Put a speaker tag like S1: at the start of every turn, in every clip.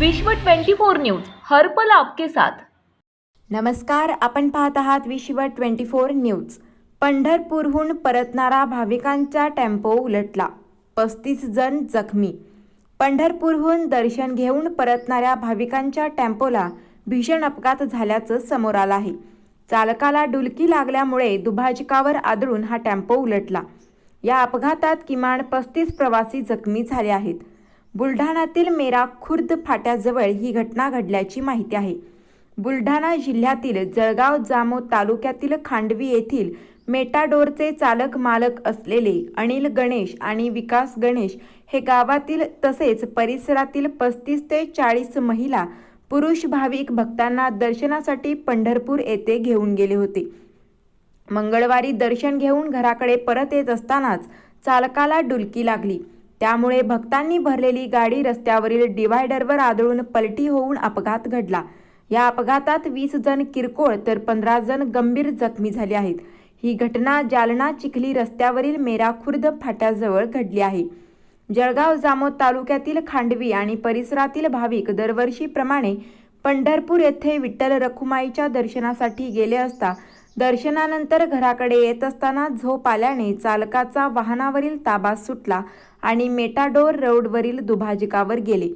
S1: विश्व 24 न्यूज हरपल आपके साथ.
S2: नमस्कार आपण पाहत आहात विश्व ट्वेंटी फोर न्यूज. पंढरपूरहून परतणारा भाविकांचा टेम्पो उलटला. पस्तीस जण जखमी. पंढरपूरहून दर्शन घेऊन परतणाऱ्या भाविकांच्या टेम्पोला भीषण अपघात झाल्याचं समोर आलं आहे. चालकाला डुलकी लागल्यामुळे दुभाजकावर आदळून हा टेम्पो उलटला. या अपघातात किमान पस्तीस प्रवासी जखमी झाले आहेत. बुलढाण्यातील मेरा खुर्द फाट्याजवळ ही घटना घडल्याची माहिती आहे. बुलढाणा जिल्ह्यातील जळगाव जामो तालुक्यातील खांडवी येथील मेटाडोरचे चालक मालक असलेले अनिल गणेश आणि विकास गणेश हे गावातील तसेच परिसरातील पस्तीस ते चाळीस महिला पुरुष भाविक भक्तांना दर्शनासाठी पंढरपूर येथे घेऊन गेले होते. मंगळवारी दर्शन घेऊन घराकडे परत येत असतानाच चालकाला डुलकी लागली. त्यामुळे भक्तांनी भरलेली गाडी रस्त्यावरील डिव्हायडरवर आदळून पलटी होऊन अपघात घडला. या अपघातात वीस जण किरकोळ तर पंधरा जण गंभीर जखमी झाले आहेत. ही घटना जालना चिखली रस्त्यावरील मेरा खुर्द फाट्याजवळ घडली आहे. जळगाव जामोद तालुक्यातील खांडवी आणि परिसरातील भाविक दरवर्षीप्रमाणे पंढरपूर येथे विठ्ठल रखुमाईच्या दर्शनासाठी गेले असता दर्शनानंतर घराकडे येत असताना झोप आल्याने चालकाचा वाहनावरील ताबा सुटला आणि मेटाडोर रोडवरील दुभाजकावर गेले.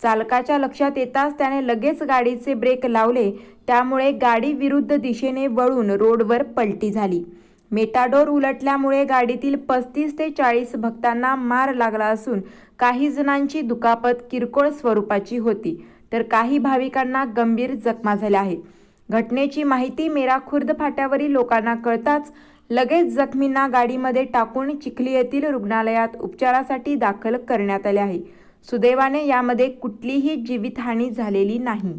S2: चालकाच्या लक्षात येताच त्याने लगेच गाडीचे ब्रेक लावले त्यामुळे गाडी विरुद्ध दिशेने वळून रोडवर पलटी झाली. मेटाडोर उलटल्यामुळे गाडीतील पस्तीस ते चाळीस भक्तांना मार लागला असून काही जणांची दुखापत किरकोळ स्वरूपाची होती तर काही भाविकांना गंभीर जखमा झाल्या आहेत. घटनेची माहिती मेरा खुर्द फाट्यावरील लोकांना कळताच लगेच जखमींना गाडीमध्ये टाकून चिखली येथील रुग्णालयात उपचारासाठी दाखल करण्यात आले आहे. सुदैवाने यामध्ये कुठलीही जीवितहानी झालेली नाही.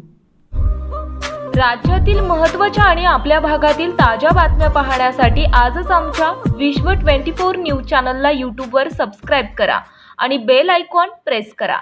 S1: राज्यातील महत्त्वाच्या आणि आपल्या भागातील ताज्या बातम्या पाहण्यासाठी आजच आमच्या विश्व 24 न्यूज चॅनलला यूट्यूबवर सबस्क्राईब करा आणि बेल आयकॉन प्रेस करा.